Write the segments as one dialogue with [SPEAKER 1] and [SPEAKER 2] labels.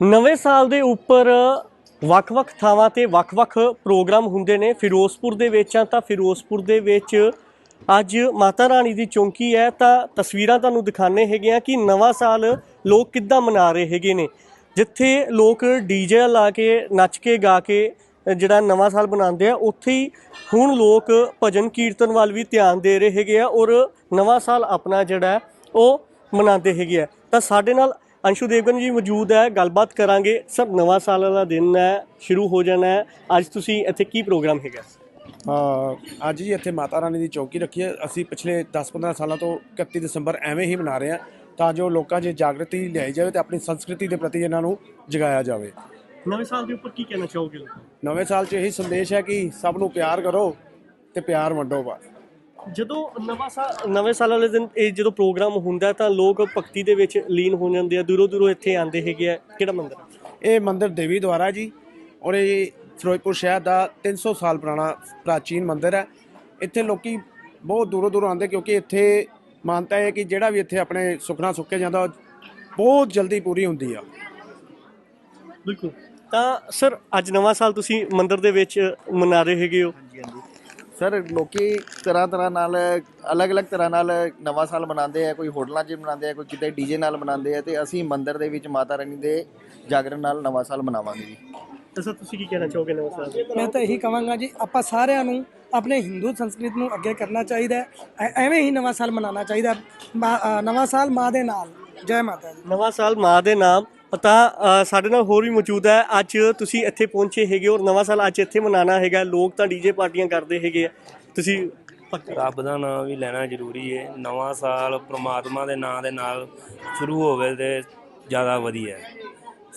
[SPEAKER 1] ਨਵੇਂ ਸਾਲ ਦੇ ਉੱਪਰ ਵੱਖ-ਵੱਖ ਥਾਵਾਂ ਤੇ ਵੱਖ-ਵੱਖ ਪ੍ਰੋਗਰਾਮ ਹੁੰਦੇ ਨੇ। ਫਿਰੋਜ਼ਪੁਰ ਦੇ ਵਿੱਚ ਆ ਤਾਂ ਫਿਰੋਜ਼ਪੁਰ ਦੇ ਵਿੱਚ ਅੱਜ ਮਾਤਾ ਰਾਣੀ ਦੀ ਚੌਂਕੀ ਹੈ। ਤਾਂ ਤਸਵੀਰਾਂ ਤੁਹਾਨੂੰ ਦਿਖਾਣੇ ਹੈਗੇ ਆ ਕਿ ਨਵਾਂ ਸਾਲ ਲੋਕ ਕਿੱਦਾਂ ਮਨਾ ਰਹੇ ਹੈਗੇ ਨੇ। ਜਿੱਥੇ ਲੋਕ ਡੀਜੇ ਲਾ ਕੇ, ਨੱਚ ਕੇ, ਗਾ ਕੇ ਜਿਹੜਾ ਨਵਾਂ ਸਾਲ ਮਨਾਉਂਦੇ ਆ, ਉੱਥੇ ਹੀ ਹੁਣ ਲੋਕ ਭਜਨ ਕੀਰਤਨ ਵੱਲ ਵੀ ਧਿਆਨ ਦੇ ਰਹੇ ਹੈਗੇ ਆ ਔਰ ਨਵਾਂ ਸਾਲ ਆਪਣਾ ਜਿਹੜਾ ਉਹ ਮਨਾਉਂਦੇ ਹੈਗੇ ਆ। ਤਾਂ ਸਾਡੇ ਨਾਲ ਅੰਸ਼ੂ ਦੇਵਗਨ ਜੀ ਮੌਜੂਦ ਹੈ ਗੱਲਬਾਤ ਕਰਾਂਗੇ। ਸਰ ਨਵਾਂ ਸਾਲ ਵਾਲਾ ਦਿਨ ਹੈ ਸ਼ੁਰੂ ਹੋ ਜਾਣਾ ਹੈ। ਅੱਜ ਤੁਸੀਂ ਇੱਥੇ ਕੀ ਪ੍ਰੋਗਰਾਮ ਹੈਗਾ?
[SPEAKER 2] ਅ, ਅੱਜ ਜੀ ਇੱਥੇ ਮਾਤਾ ਰਾਣੀ ਦੀ ਚੌਕੀ ਰੱਖੀ ਹੈ। ਅਸੀਂ ਪਿਛਲੇ 10-15 ਸਾਲਾਂ ਤੋਂ 31 ਦਸੰਬਰ ਐਵੇਂ ਹੀ ਮਨਾ ਰਹੇ ਹਾਂ ਤਾਂ ਜੋ ਲੋਕਾਂ 'ਚ ਜਾਗਰਤੀ ਲਿਆਈ ਜਾਵੇ ਤੇ ਆਪਣੀ ਸੰਸਕ੍ਰਿਤੀ ਦੇ ਪ੍ਰਤੀ ਇਹਨਾਂ ਨੂੰ ਜਗਾਇਆ ਜਾਵੇ।
[SPEAKER 1] ਨਵੇਂ ਸਾਲ ਦੇ ਉੱਪਰ ਕੀ ਕਹਿਣਾ ਚਾਹੋਗੇ?
[SPEAKER 2] ਨਵੇਂ ਸਾਲ 'ਚ ਇਹੀ ਸੰਦੇਸ਼ ਹੈ ਕਿ ਸਭ ਨੂੰ ਪਿਆਰ ਕਰੋ ਤੇ ਪਿਆਰ ਵੰਡੋ ਬਸ।
[SPEAKER 1] ਜਦੋਂ ਨਵਾਂ ਸਾਲ ਨਵੇਂ ਸਾਲ ਵਾਲੇ ਦਿਨ ਇਹ ਜਦੋਂ ਪ੍ਰੋਗਰਾਮ ਹੁੰਦਾ ਤਾਂ ਲੋਕ ਭਗਤੀ ਦੇ ਵਿੱਚ ਲੀਨ ਹੋ ਜਾਂਦੇ ਆ ਦੂਰੋਂ ਦੂਰੋਂ ਇੱਥੇ ਆਉਂਦੇ ਹੈਗੇ ਆ। ਕਿਹੜਾ ਮੰਦਿਰ
[SPEAKER 2] ਇਹ ਮੰਦਿਰ ਦੇਵੀ ਦੁਆਰਾ ਜੀ ਔਰ ਇਹ ਫਿਰੋਜ਼ਪੁਰ ਸ਼ਹਿਰ ਦਾ 300 ਸਾਲ ਪੁਰਾਣਾ ਪ੍ਰਾਚੀਨ ਮੰਦਿਰ ਹੈ। ਇੱਥੇ ਲੋਕੀ ਬਹੁਤ ਦੂਰੋਂ ਦੂਰੋਂ ਆਉਂਦੇ ਕਿਉਂਕਿ ਇੱਥੇ ਮਾਨਤਾ ਹੈ ਕਿ ਜਿਹੜਾ ਵੀ ਇੱਥੇ ਆਪਣੇ ਸੁਖਨਾ ਸੁੱਕੇ ਜਾਂਦਾ ਉਹ ਬਹੁਤ ਜਲਦੀ ਪੂਰੀ ਹੁੰਦੀ ਆ।
[SPEAKER 1] ਬਿਲਕੁਲ। ਤਾਂ ਸਰ ਅੱਜ ਨਵਾਂ ਸਾਲ ਤੁਸੀਂ ਮੰਦਿਰ ਦੇ ਵਿੱਚ ਮਨਾ ਰਹੇ ਹੈਗੇ ਹੋ।
[SPEAKER 3] ਹਾਂਜੀ ਹਾਂਜੀ। ਸਰ ਲੋਕੀ ਤਰ੍ਹਾਂ ਤਰ੍ਹਾਂ ਨਾਲ ਅਲੱਗ-ਅਲੱਗ ਤਰ੍ਹਾਂ ਨਾਲ ਨਵਾਂ ਸਾਲ ਮਨਾਉਂਦੇ ਆ ਕੋਈ ਹੋਟਲਾਂ 'ਚ ਮਨਾਉਂਦੇ ਆ ਕੋਈ ਕਿਤੇ ਡੀਜੇ ਨਾਲ ਮਨਾਉਂਦੇ ਆ ਤੇ ਅਸੀਂ ਮੰਦਿਰ ਦੇ ਵਿੱਚ ਮਾਤਾ ਰਾਣੀ ਦੇ ਜਾਗਰਣ ਨਾਲ ਨਵਾਂ ਸਾਲ ਮਨਾਵਾਂਗੇ ਜੀ।
[SPEAKER 1] ਤਾਂ ਸਰ ਤੁਸੀਂ ਕੀ ਕਹਿਣਾ ਚਾਹੋਗੇ ਨਵਾਂ ਸਾਲ
[SPEAKER 4] ਮੈਂ ਤਾਂ ਇਹੀ ਕਹਾਂਗਾ ਜੀ ਆਪਾਂ ਸਾਰਿਆਂ ਨੂੰ ਆਪਣੇ ਹਿੰਦੂ ਸੰਸਕ੍ਰਿਤ ਨੂੰ ਅੱਗੇ ਕਰਨਾ ਚਾਹੀਦਾ ਹੈ। ਐਵੇਂ ਹੀ ਨਵਾਂ ਸਾਲ ਮਨਾਉਣਾ ਚਾਹੀਦਾ ਨਵਾਂ ਸਾਲ ਮਾਂ ਦੇ ਨਾਲ। ਜੈ ਮਾਤਾ ਦੀ।
[SPEAKER 1] ਨਵਾਂ ਸਾਲ ਮਾਂ ਦੇ ਨਾਮ ਤਾਂ ਸਾਡੇ ਨਾਲ ਹੋਰ ਵੀ ਮੌਜੂਦ ਹੈ। ਅੱਜ ਤੁਸੀਂ ਇੱਥੇ ਪਹੁੰਚੇ ਹੈਗੇ ਔਰ ਨਵਾਂ ਸਾਲ ਅੱਜ ਇੱਥੇ ਮਨਾਉਣਾ ਹੈਗਾ ਲੋਕ ਤਾਂ ਡੀਜੇ ਪਾਰਟੀਆਂ ਕਰਦੇ ਹੈਗੇ ਆ। ਤੁਸੀਂ
[SPEAKER 5] ਰੱਬ ਦਾ ਨਾਮ ਵੀ ਲੈਣਾ ਜ਼ਰੂਰੀ ਹੈ। ਨਵਾਂ ਸਾਲ ਪ੍ਰਮਾਤਮਾ ਦੇ ਨਾਮ ਦੇ ਨਾਲ ਸ਼ੁਰੂ ਹੋਵੇ ਤੇ ਜ਼ਿਆਦਾ ਵਧੀਆ ਹੈ।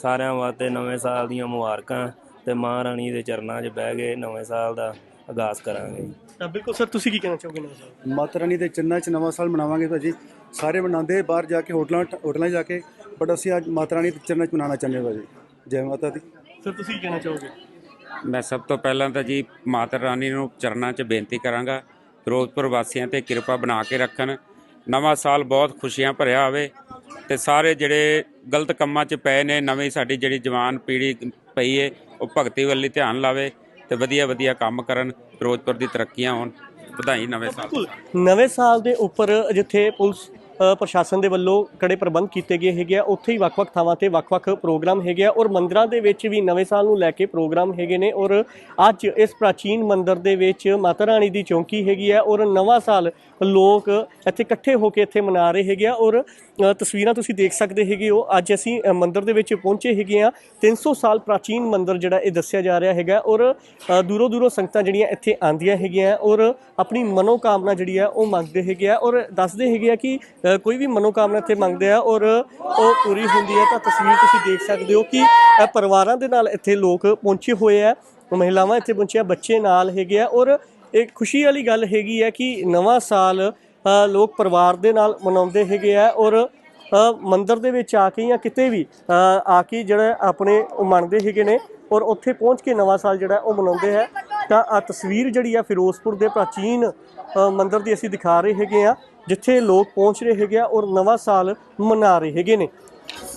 [SPEAKER 5] ਸਾਰਿਆਂ ਵਾਸਤੇ ਨਵੇਂ ਸਾਲ ਦੀਆਂ ਮੁਬਾਰਕਾਂ ਤੇ ਮਾਂ ਰਾਣੀ ਦੇ ਚਰਨਾਂ 'ਚ ਬਹਿ ਕੇ ਨਵੇਂ ਸਾਲ ਦਾ ਆਗਾਜ਼ ਕਰਾਂਗੇ।
[SPEAKER 1] ਤਾਂ ਬਿਲਕੁਲ ਸਰ ਤੁਸੀਂ ਕੀ ਕਹਿਣਾ ਚਾਹੋਗੇ ਨਵਾਂ ਸਾਲ?
[SPEAKER 6] ਮਾਤਾ ਰਾਣੀ ਦੇ ਚੰਨਾਂ 'ਚ ਨਵਾਂ ਸਾਲ ਮਨਾਵਾਂਗੇ ਭਾਜੀ। ਸਾਰੇ ਮਨਾਉਂਦੇ ਬਾਹਰ ਜਾ ਕੇ ਹੋਟਲਾਂ ਹੋਟਲਾਂ 'ਚ ਜਾ ਕੇ ਬਟ ਅਸੀਂ ਅੱਜ ਮਾਤਾ ਰਾਣੀ ਦੇ ਚੰਨਾਂ 'ਚ ਮਨਾਉਣਾ ਚਾਹੁੰਦੇ ਹਾਂ ਭਾਜੀ। ਜੈ ਮਾਤਾ ਦੀ।
[SPEAKER 1] ਸਰ ਤੁਸੀਂ ਕੀ ਕਹਿਣਾ ਚਾਹੋਗੇ?
[SPEAKER 7] ਮੈਂ ਸਭ ਤੋਂ ਪਹਿਲਾਂ ਤਾਂ ਜੀ ਮਾਤਾ ਰਾਣੀ ਨੂੰ ਚਰਨਾਂ 'ਚ ਬੇਨਤੀ ਕਰਾਂਗਾ ਫਿਰੋਜ਼ਪੁਰ ਵਾਸੀਆਂ ਤੇ ਕਿਰਪਾ ਬਣਾ ਕੇ ਰੱਖਣ ਨਵਾਂ ਸਾਲ ਬਹੁਤ ਖੁਸ਼ੀਆਂ ਭਰਿਆ ਹੋਵੇ ਤੇ ਸਾਰੇ ਜਿਹੜੇ ਗਲਤ ਕੰਮਾਂ 'ਚ ਪਏ ਨੇ ਨਵੀਂ ਸਾਡੀ ਜਿਹੜੀ ਜਵਾਨ ਪੀੜ੍ਹੀ ਪਈ ਏ ਉਹ ਭਗਤੀ ਵੱਲ ਹੀ ਧਿਆਨ ਲਾਵੇ ਤੇ ਵਧੀਆ ਵਧੀਆ ਕੰਮ ਕਰਨ ਫਿਰੋਜ਼ਪੁਰ ਦੀ ਤਰੱਕੀਆਂ ਹੋਣ ਵਧਾਈ ਨਵੇਂ ਸਾਲ
[SPEAKER 1] ਨਵੇਂ ਸਾਲ ਦੇ ਉੱਪਰ ਜਿੱਥੇ ਪੁਲਿਸ ਪ੍ਰਸ਼ਾਸਨ ਦੇ ਵੱਲੋਂ ਕੜੇ ਪ੍ਰਬੰਧ ਕੀਤੇ ਗਏ ਹੈਗੇ ਆ। ਉੱਥੇ ਹੀ ਵੱਖ-ਵੱਖ ਥਾਵਾਂ ਤੇ ਵੱਖ-ਵੱਖ ਪ੍ਰੋਗਰਾਮ ਹੈਗੇ ਆ ਔਰ ਮੰਦਰਾਂ ਦੇ ਵਿੱਚ ਵੀ ਨਵੇਂ ਸਾਲ ਨੂੰ ਲੈ ਕੇ ਪ੍ਰੋਗਰਾਮ ਹੈਗੇ ਨੇ ਔਰ ਅੱਜ ਇਸ ਪ੍ਰਾਚੀਨ ਮੰਦਰ ਦੇ ਵਿੱਚ ਮਾਤਾ ਰਾਣੀ ਦੀ ਚੌਂਕੀ ਹੈਗੀ ਆ ਔਰ ਨਵਾਂ ਸਾਲ ਲੋਕ ਇੱਥੇ ਇਕੱਠੇ ਹੋ ਕੇ ਇੱਥੇ ਮਨਾ ਰਹੇ ਹੈਗੇ ਆ ਔਰ ਤਸਵੀਰਾਂ ਤੁਸੀਂ ਦੇਖ ਸਕਦੇ ਹੈਗੇ ਹੋ। ਅੱਜ ਅਸੀਂ ਮੰਦਰ ਦੇ ਵਿੱਚ ਪਹੁੰਚੇ ਹੈਗੇ ਆ। 300 ਸਾਲ ਪ੍ਰਾਚੀਨ ਮੰਦਰ ਜਿਹੜਾ ਇਹ ਦੱਸਿਆ ਜਾ ਰਿਹਾ ਹੈਗਾ ਔਰ ਦੂਰੋਂ ਦੂਰੋਂ ਸੰਗਤਾਂ ਜਿਹੜੀਆਂ ਇੱਥੇ ਆਂਦੀਆਂ ਹੈਗੀਆਂ ਔਰ ਆਪਣੀ ਮਨੋਕਾਮਨਾ ਜਿਹੜੀ ਆ ਉਹ ਮੰਗਦੇ ਹੈਗੇ ਆ ਔਰ ਦੱਸਦੇ ਹੈਗੇ ਆ ਕਿ ਕੋਈ ਵੀ ਮਨੋਕਾਮਨਾ ਇੱਥੇ ਮੰਗਦੇ ਆ ਔਰ ਉਹ ਪੂਰੀ ਹੁੰਦੀ ਹੈ ਤਾਂ ਤਸਵੀਰ ਤੁਸੀਂ ਦੇਖ ਸਕਦੇ ਹੋ ਕਿ ਪਰਿਵਾਰਾਂ ਦੇ ਨਾਲ ਇੱਥੇ ਲੋਕ ਪਹੁੰਚੇ ਹੋਏ ਆ, ਮਹਿਲਾਵਾਂ ਇੱਥੇ ਪਹੁੰਚੀਆਂ, ਬੱਚੇ ਨਾਲ ਹੈਗੇ ਆ ਔਰ ਇਹ ਖੁਸ਼ੀ ਵਾਲੀ ਗੱਲ ਹੈਗੀ ਹੈ ਕਿ ਨਵਾਂ ਸਾਲ ਲੋਕ ਪਰਿਵਾਰ ਦੇ ਨਾਲ ਮਨਾਉਂਦੇ ਹੈਗੇ ਆ ਔਰ ਮੰਦਰ ਦੇ ਵਿੱਚ ਆ ਕੇ ਜਾਂ ਕਿਤੇ ਵੀ ਆ ਕੇ ਜਿਹੜਾ ਆਪਣੇ ਉਹ ਮੰਨਦੇ ਹੈਗੇ ਨੇ ਔਰ ਉੱਥੇ ਪਹੁੰਚ ਕੇ ਨਵਾਂ ਸਾਲ ਜਿਹੜਾ ਉਹ ਮਨਾਉਂਦੇ ਹੈ ਤਾਂ ਆ ਤਸਵੀਰ ਜਿਹੜੀ ਆ ਫਿਰੋਜ਼ਪੁਰ ਦੇ ਪ੍ਰਾਚੀਨ ਮੰਦਰ ਦੀ ਅਸੀਂ ਦਿਖਾ ਰਹੇ ਹੈਗੇ ਆ ਜਿੱਥੇ ਲੋਕ ਪਹੁੰਚ ਰਹੇ ਹੈਗੇ ਆ ਔਰ ਨਵਾਂ ਸਾਲ ਮਨਾ ਰਹੇ ਹੈਗੇ ਨੇ।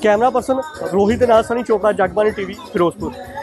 [SPEAKER 1] ਕੈਮਰਾ ਪਰਸਨ ਰੋਹਿਤ ਦੇ ਨਾਲ ਸਨੀ ਚੋਪੜਾ ਜਗਬਾਨੀ ਟੀਵੀ, ਫਿਰੋਜ਼ਪੁਰ।